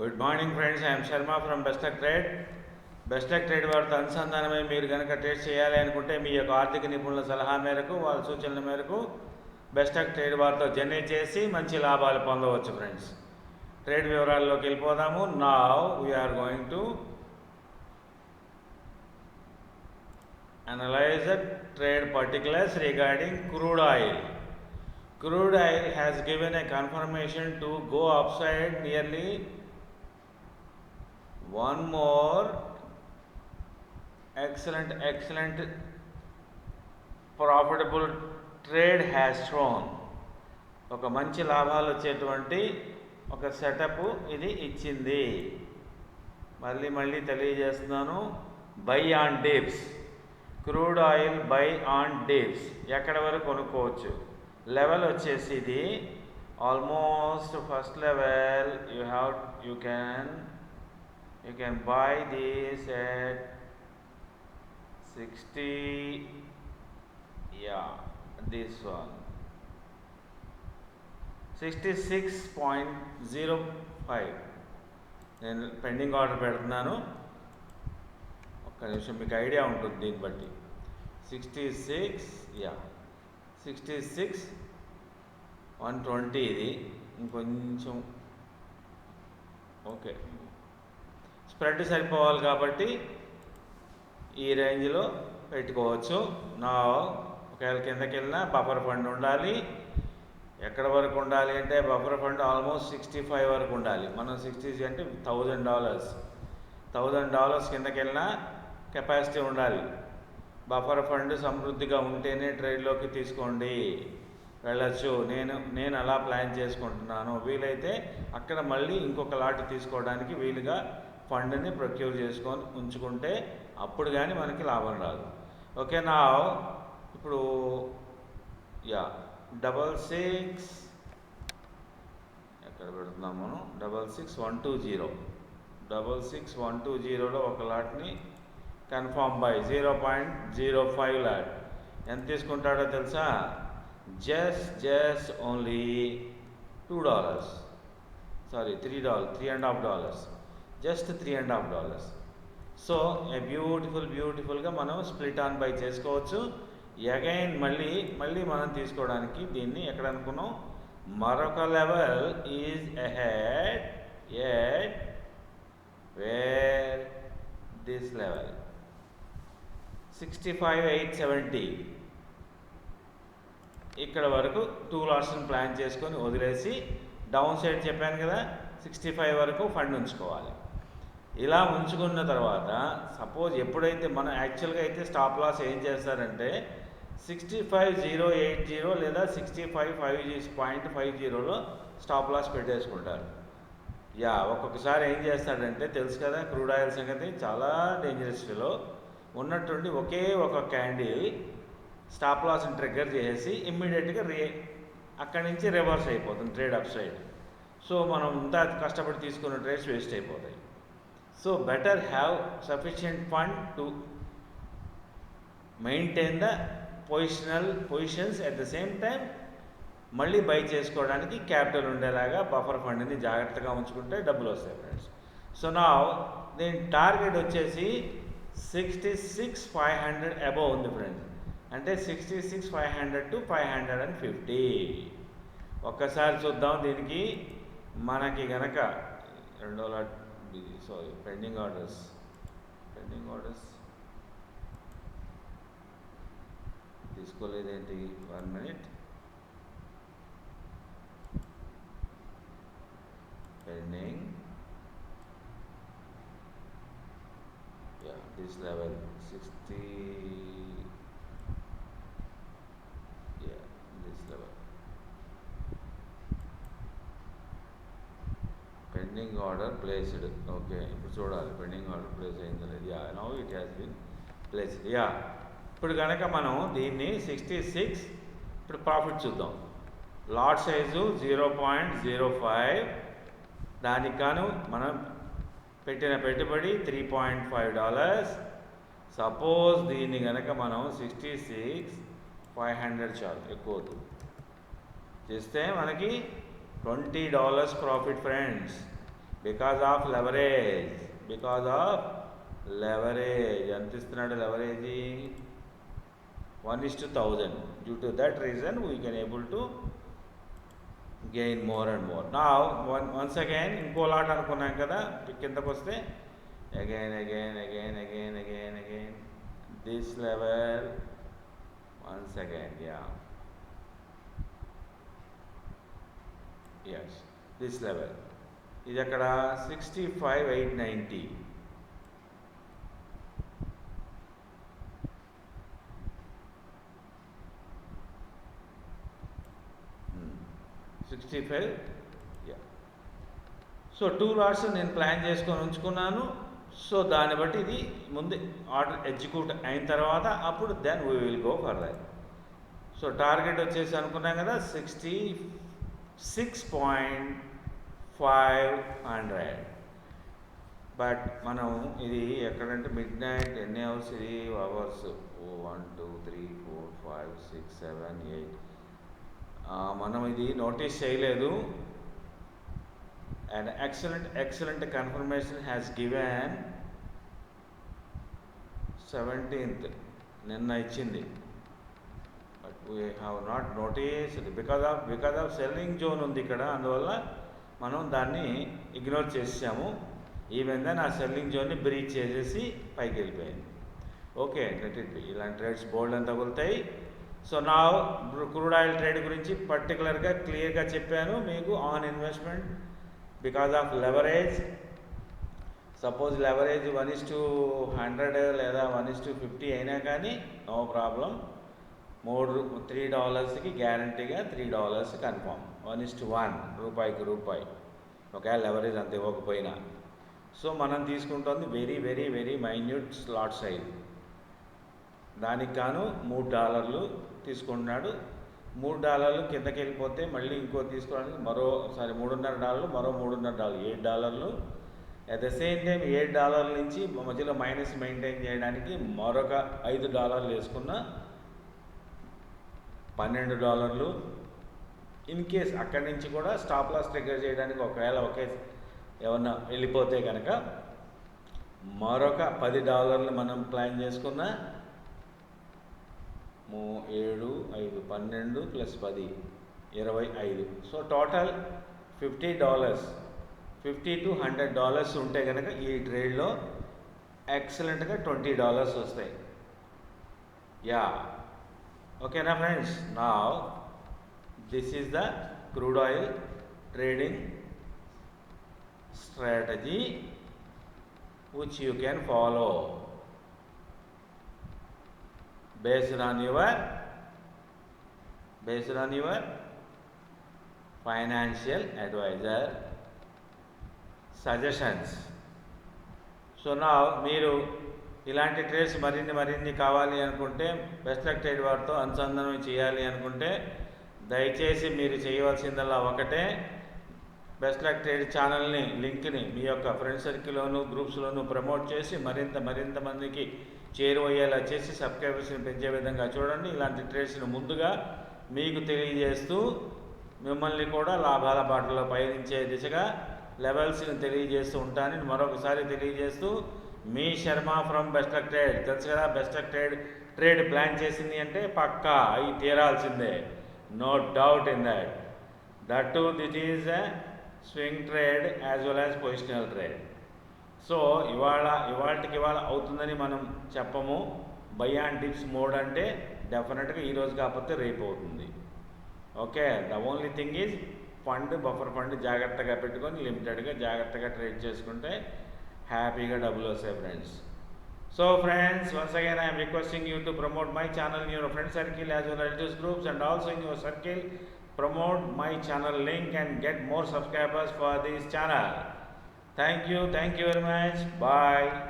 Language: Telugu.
Good morning friends I'm Sharma from best luck trade best luck trade వారితో అనుసంధానమై మీరు కనుక ట్రేడ్ చేయాలి అనుకుంటే మీ యొక్క ఆర్థిక నిపుణుల సలహా మేరకు వాళ్ళ సూచనల మేరకు బెస్టక్ ట్రేడ్ వారితో జర్నీ చేసి మంచి లాభాలు పొందవచ్చు ఫ్రెండ్స్ ట్రేడ్ వివరాల్లోకి వెళ్ళిపోదాము. నా we're going to analyze the trade particulars regarding crude oil. Crude oil has given a confirmation to go upside nearly one more. Excellent, excellent. Profitable trade has ఒక మంచి లాభాలు వచ్చేటువంటి ఒక సెటప్ ఇది ఇచ్చింది. మళ్ళీ మళ్ళీ తెలియజేస్తున్నాను. Buy on dips crude oil buy on dips ఎక్కడ వరకు కొనుక్కోవచ్చు? లెవెల్ వచ్చేసి ఇది. Almost first level you have you can you can buy this at sixty yeah this one. Sixty six point zero five నేను పెండింగ్ ఆర్డర్ పెడుతున్నాను. ఒక్క నిమిషం మీకు ఐడియా ఉంటుంది దీన్ని బట్టి. Sixty six yeah sixty six one twenty ఇది. ఇంకొంచెం ఓకే. స్ప్రెడ్ సరిపోవాలి కాబట్టి ఈ రేంజ్లో పెట్టుకోవచ్చు. నా ఒకవేళ కిందకి వెళ్ళినా బఫర్ ఫండ్ ఉండాలి. ఎక్కడ వరకు ఉండాలి అంటే buffer fund almost sixty five వరకు ఉండాలి. మనం సిక్స్టీ అంటే థౌజండ్ డాలర్స్ థౌజండ్ డాలర్స్ కిందకి వెళ్ళినా కెపాసిటీ ఉండాలి. బఫర్ ఫండ్ సమృద్ధిగా ఉంటేనే ట్రేడ్లోకి తీసుకోండి. వెళ్ళచ్చు. నేను నేను అలా ప్లాన్ చేసుకుంటున్నాను. వీలైతే అక్కడ మళ్ళీ ఇంకొక లాట్ తీసుకోవడానికి వీలుగా ఫండ్ని ప్రొక్యూర్ చేసుకొని ఉంచుకుంటే అప్పుడు కానీ మనకి లాభం రాదు. ఓకే నా ఇప్పుడు యా డబల్ సిక్స్ ఎక్కడ పెడుతున్నాం మనం? Double six one two zero double six one two జీరోలో ఒక లాట్ని confirm buy zero point zero five lot. ఎంత తీసుకుంటాడో తెలుసా? Just just only two dollars. Sorry three dollar three and half dollars. Just three and half dollars so beautiful బ్యూటిఫుల్గా మనం స్ప్లిట్ ఆన్ బై చేసుకోవచ్చు. అగైన్ మళ్ళీ మళ్ళీ మనం తీసుకోవడానికి దీన్ని ఎక్కడ అనుకున్నాం? మరొక level is ahead at where this level sixty five eight seventy ఇక్కడ వరకు టూ లాట్స్ని ప్లాన్ చేసుకొని వదిలేసి డౌన్ సైడ్ చెప్పాను కదా సిక్స్టీ ఫైవ్ వరకు ఫండ్ ఉంచుకోవాలి. ఇలా ఉంచుకున్న తర్వాత సపోజ్ ఎప్పుడైతే మనం యాక్చువల్గా అయితే స్టాప్ లాస్ ఏం చేస్తారంటే sixty five zero eight zero లేదా sixty five five point five జీరోలో స్టాప్ లాస్ పెట్టేసుకుంటారు. యా ఒక్కొక్కసారి ఏం చేస్తాడంటే తెలుసు కదా క్రూడ్ ఆయిల్ సంగతి చాలా డేంజరస్లో ఉన్నటువంటి ఉన్నట్టుండి ఒకే ఒక క్యాండిల్ స్టాప్ లాస్ని ట్రిగ్గర్ చేసి ఇమ్మీడియట్గా రే అక్కడి నుంచి రివర్స్ అయిపోతుంది ట్రేడ్ అప్ సైడ్ సో మనం ఇంత కష్టపడి తీసుకున్న ట్రేడ్స్ వేస్ట్ అయిపోతాయి. So better have sufficient fund to maintain the positional positions at the same time మళ్ళీ బై చేసుకోవడానికి క్యాపిటల్ ఉండేలాగా బఫర్ ఫండ్ని జాగ్రత్తగా ఉంచుకుంటే డబ్బులు వస్తాయి ఫ్రెండ్స్ సో నా దీని టార్గెట్ వచ్చేసి sixty six five hundred above ఉంది ఫ్రెండ్స్ అంటే sixty six five hundred to five hundred and fifty ఒక్కసారి చూద్దాం దీనికి మనకి గనక రెండో lot sorry pending orders pending orders తీసుకోలేదేంటి? One minute pending. Yeah this level 60 yeah this level pending order placed okay ఇప్పుడు చూడాలి పెండింగ్ ఆర్డర్ ప్లేస్ అయిందో లేదు? Yeah no it has been placed yeah ఇప్పుడు కనుక మనం దీన్ని సిక్స్టీ సిక్స్ ఇప్పుడు ప్రాఫిట్ చూద్దాం. Lot size zero point zero five దానికి గాను మనం పెట్టిన పెట్టుబడి three point five dollars suppose దీన్ని కనుక మనం సిక్స్టీ సిక్స్ ఫైవ్ హండ్రెడ్ చాలు ఎక్కువ చేస్తే మనకి twenty dollars profit friends because of leverage because of leverage ఎంత ఇస్తున్నాడు leverage one is to thousand due to that reason we can able to gain more and more నా వన్ వన్స్ అగైన్ ఇంకో లాట్ అనుకున్నాం కదా కిందకు వస్తే again again again again again again this level once again yeah yes this level ఇది అక్కడ sixty five eight ninety sixty five yeah so two lots నేను ప్లాన్ చేసుకొని ఉంచుకున్నాను. సో దాన్ని బట్టి ఇది ముందు ఆర్డర్ ఎగ్జిక్యూట్ అయిన తర్వాత అప్పుడు then we will go further so target వచ్చేసి అనుకున్నాం కదా sixty six point five hundred but మనం ఇది ఎక్కడంటే మిడ్ నైట్ ఎన్ని అవర్స్ ఇది hours one two three four five six seven eight మనం ఇది నోటీస్ చేయలేదు. And excellent excellent confirmation has given seventeenth నిన్న ఇచ్చింది. But we have not notice because of because of selling zone ఉంది ఇక్కడ. అందువల్ల మనం దాన్ని ఇగ్నోర్ చేసాము ఈవెన్ దెన్ ఆ సెల్లింగ్ జోన్ని బ్రీచ్ చేసేసి పైకి వెళ్ళిపోయింది. ఓకే లెట్ ఇట్ బి ఇలాంటి ట్రేడ్స్ బోల్డ్ అని తగులుతాయి. సో నా క్రూడ్ ఆయిల్ ట్రేడ్ గురించి పర్టికులర్గా క్లియర్గా చెప్పాను. మీకు on investment because of leverage suppose leverage one is to hundred లేదా వన్ ఇస్ టు ఫిఫ్టీ అయినా కానీ నో ప్రాబ్లం మూడు త్రీ డాలర్స్కి గ్యారంటీగా three dollars confirm one is to one రూపాయికి రూపాయి. ఒకవేళ లెవరేజ్ అంత ఇవ్వకపోయినా. సో మనం తీసుకుంటుంది very very very minute slot size దానికి గాను మూడు డాలర్లు తీసుకుంటున్నాడు. మూడు డాలర్లు కిందకి వెళ్ళిపోతే మళ్ళీ ఇంకో తీసుకోవడానికి మరో సారీ మూడున్నర డాలర్లు మరో మూడున్నర డాలర్లు ఏడు డాలర్లు. అట్ ద సేమ్ టైం ఏడు డాలర్ల నుంచి మధ్యలో మైనస్ మెయింటైన్ చేయడానికి మరొక ఐదు డాలర్లు వేసుకున్న పన్నెండు డాలర్లు. ఇన్ కేస్ అక్కడి నుంచి కూడా స్టాప్ లాస్ ట్రిగర్ చేయడానికి ఒకవేళ ఒకే ఏమన్నా వెళ్ళిపోతే కనుక మరొక పది డాలర్లు మనం ప్లాన్ చేసుకున్న మూ ఏడు ఐదు పన్నెండు ప్లస్ పది ఇరవై ఐదు. So total fifty dollars fifty to hundred dollars ఉంటే కనుక ఈ ట్రేడ్లో ఎక్సలెంట్గా ట్వంటీ డాలర్స్ వస్తాయి. Yeah. Okay, now friends, now this is the crude oil trading strategy which you can follow based on your based on your financial advisor suggestions. So now, Miru ఇలాంటి ట్రేడ్స్ మరిన్ని మరిన్ని కావాలి అనుకుంటే బెస్ట్లక్ ట్రేడ్ వారితో అనుసంధానం చేయాలి అనుకుంటే దయచేసి మీరు చేయవలసిందల్లా ఒకటే. బెస్ట్ లక్ ట్రేడ్ ఛానల్ని లింక్ని మీ యొక్క ఫ్రెండ్ సర్కిల్లోను గ్రూప్స్లోను ప్రమోట్ చేసి మరింత మరింత మందికి చేరువయ్యేలా చేసి సబ్స్క్రైబర్స్ని పెంచే విధంగా చూడండి. ఇలాంటి ట్రేడ్స్ని ముందుగా మీకు తెలియజేస్తూ మిమ్మల్ని కూడా లాభాల బాటలో పయనించే దిశగా లెవెల్స్ని తెలియజేస్తూ ఉంటానని మరొకసారి తెలియజేస్తూ మీ Sharma from best luck trade తెలుసు కదా best luck trade trade plan చేసింది అంటే పక్కా అవి తీరాల్సిందే. No doubt in that that to that is swing trade as well as positional trade so ఇవాళ ఇవాళకి ఇవాళ అవుతుందని మనం చెప్పము. బై అండ్ టిప్స్ మోడ్ అంటే డెఫినెట్గా ఈరోజు కాకపోతే రేపు అవుతుంది. Okay the only thing is fund buffer fund జాగ్రత్తగా పెట్టుకొని లిమిటెడ్గా జాగ్రత్తగా ట్రేడ్ చేసుకుంటే హ్యాపీగా డబ్బులు వస్తాయి friends so friends once again I'm requesting you to promote my channel in your friend circle as well relatives groups and also in your circle promote my channel link and get more subscribers for this channel. Thank you. Thank you very much. Bye.